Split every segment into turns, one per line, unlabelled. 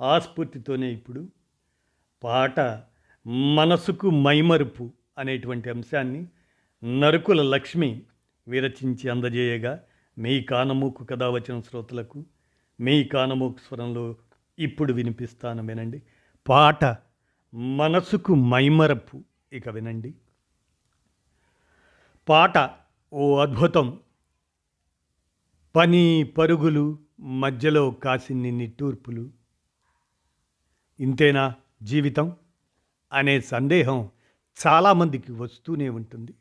ఆస్ఫూర్తితోనే ఇప్పుడు పాట మనసుకు మైమరుపు అనేటువంటి అంశాన్ని నరుకుల లక్ష్మి విరచించి అందజేయగా మీ కానమూకు కథ వచ్చిన శ్రోతలకు మీ కానమూకు స్వరంలో ఇప్పుడు వినిపిస్తాను వినండి. పాట మనసుకు మైమరపు ఇక వినండి. పాట ఓ అద్భుతం. పని పరుగులు మధ్యలో కాసిన్ని నిట్టూర్పులు. ఇంతేనా జీవితం? అనే సందేహం చాలామందికి వస్తూనే ఉంటుంది.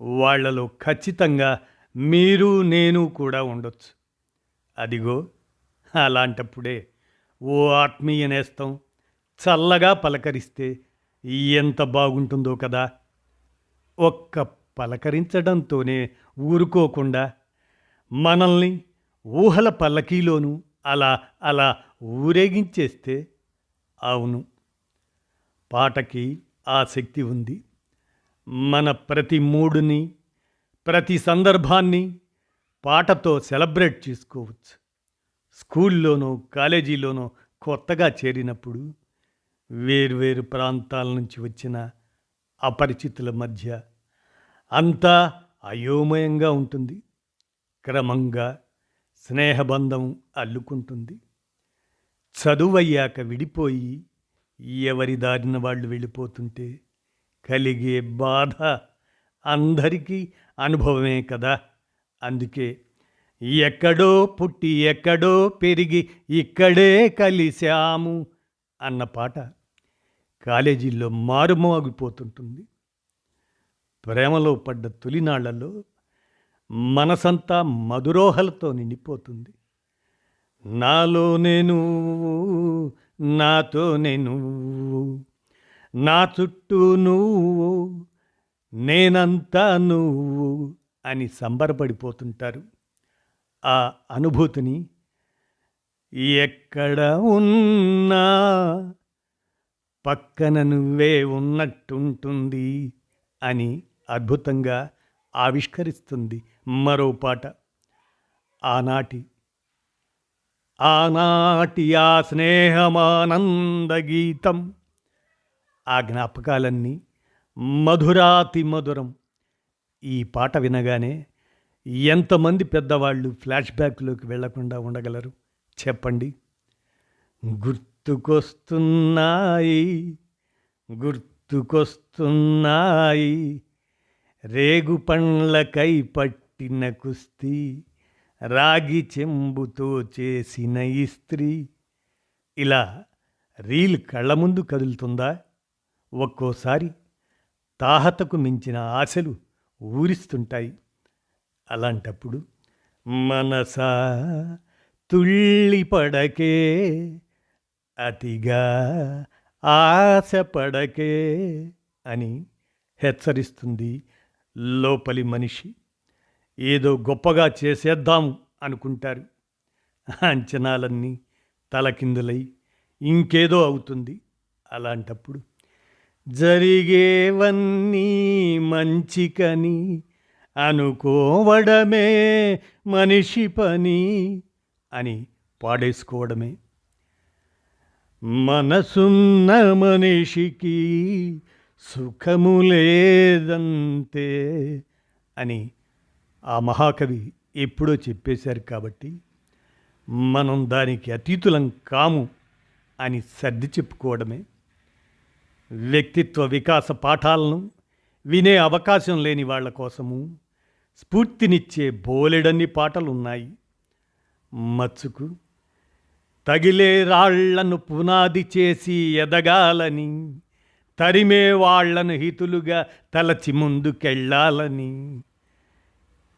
వాళ్ళలో ఖచ్చితంగా మీరు నేను కూడా ఉండొచ్చు. అదిగో అలాంటప్పుడే ఓ ఆత్మీయ నేస్తం చల్లగా పలకరిస్తే ఎంత బాగుంటుందో కదా. ఒక్క పలకరించడంతోనే ఊరుకోకుండా మనల్ని ఊహల పల్లకీలోనూ అలా అలా ఊరేగించేస్తే అవును పాటకి ఆ శక్తి ఉంది. మన ప్రతి మూడుని ప్రతి సందర్భాన్ని పాటతో సెలబ్రేట్ చేసుకోవచ్చు. స్కూల్లోనో కాలేజీలోనో కొత్తగా చేరినప్పుడు వేరువేరు ప్రాంతాల నుంచి వచ్చిన అపరిచితుల మధ్య అంతా అయోమయంగా ఉంటుంది. క్రమంగా స్నేహబంధం అల్లుకుంటుంది. చదువయ్యాక విడిపోయి ఎవరి దారిన వాళ్ళు వెళ్ళిపోతుంటే కలిగే బాధ అందరికీ అనుభవమే కదా. అందుకే ఎక్కడో పుట్టి ఎక్కడో పెరిగి ఇక్కడే కలిశాము అన్న పాట కాలేజీల్లో మారుమోగిపోతుంటుంది. ప్రేమలో పడ్డ తొలినాళ్ళలో మనసంతా మధురోహలతో నిండిపోతుంది. నాలో నేను నాతో నేను. నా చుట్టూ నువ్వు నేనంతా నువ్వు అని సంబరపడిపోతుంటారు. ఆ అనుభూతిని ఎక్కడ ఉన్నా పక్కన నువ్వే ఉన్నట్టుంటుంది అని అద్భుతంగా ఆవిష్కరిస్తుంది మరో పాట. ఆనాటి ఆనాటి ఆ స్నేహమానంద గీతం ఆ జ్ఞాపకాలన్నీ మధురాతి మధురం. ఈ పాట వినగానే ఎంతమంది పెద్దవాళ్ళు ఫ్లాష్ బ్యాక్లోకి వెళ్ళకుండా ఉండగలరు? చెప్పండి. గుర్తుకొస్తున్నాయి గుర్తుకొస్తున్నాయి. రేగు పండ్లకై పట్టిన కుస్తీ. రాగి చెంబుతో చేసిన ఇస్త్రీ ఇలా రీల్ కళ్ళ ముందు కదులుతుందా? ఒక్కోసారి తాహతకు మించిన ఆశలు ఊరిస్తుంటాయి. అలాంటప్పుడు మనసా తుళ్ళిపడకే అతిగా ఆశపడకే అని హెచ్చరిస్తుంది లోపలి మనిషి. ఏదో గొప్పగా చేసేద్దాం అనుకుంటారు. అంచనాలన్నీ తలకిందులై ఇంకేదో అవుతుంది అలాంటప్పుడు. జరిగేవన్నీ మంచికని అనుకోవడమే మనిషి పని అని పాడేసుకోవడమే. మనసున్న మనిషికి సుఖము లేదంతే అని ఆ మహాకవి ఎప్పుడో చెప్పేశారు కాబట్టి మనం దానికి అతీతులం కాము అని సర్ది చెప్పుకోవడమే. వ్యక్తిత్వ వికాస పాఠాలను వినే అవకాశం లేని వాళ్ళ కోసము స్ఫూర్తినిచ్చే బోలెడన్ని పాటలు ఉన్నాయి మచ్చుకు తగిలే రాళ్ళను పునాది చేసి ఎదగాలని తరిమే వాళ్ళను హితులుగా తలచి ముందుకెళ్ళాలని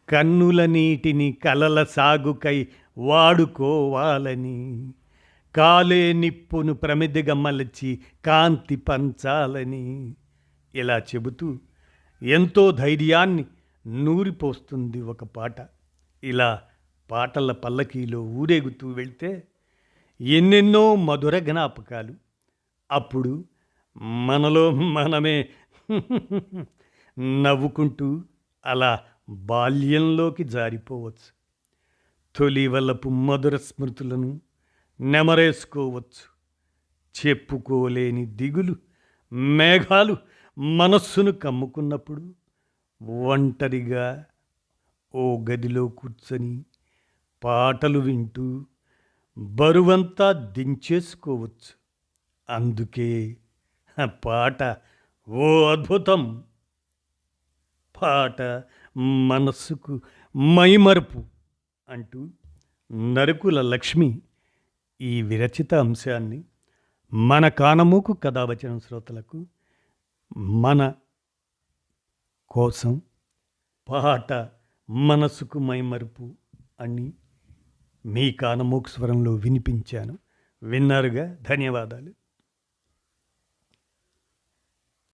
కన్నుల నీటిని కలల సాగుకై వాడుకోవాలని. కాలే నిప్పును ప్రమిదిగా మలచి కాంతి పంచాలని. ఇలా చెబుతూ ఎంతో ధైర్యాన్ని నూరిపోస్తుంది ఒక పాట. ఇలా పాటల పల్లకీలో ఊరేగుతూ వెళ్తే ఎన్నెన్నో మధుర జ్ఞాపకాలు. అప్పుడు మనలో మనమే నవ్వుకుంటూ అలా బాల్యంలోకి జారిపోవచ్చు. తొలి వల్లపు మధుర స్మృతులను నెమరేసుకోవచ్చు. చెప్పుకోలేని దిగులు మేఘాలు మనస్సును కమ్ముకున్నప్పుడు ఒంటరిగా ఓ గదిలో కూర్చొని పాటలు వింటూ బరువంతా దించేసుకోవచ్చు. అందుకే పాట ఓ అద్భుతం. పాట మనస్సుకు మైమరుపు అంటూ నరుకుల లక్ష్మి ఈ విరచిత అంశాన్ని మన కానమూకు కథావచన శ్రోతలకు మన కోసం పాట మనసుకు మైమరుపు అని మీ కానమూకు స్వరంలో వినిపించాను. విన్నారుగా? ధన్యవాదాలు.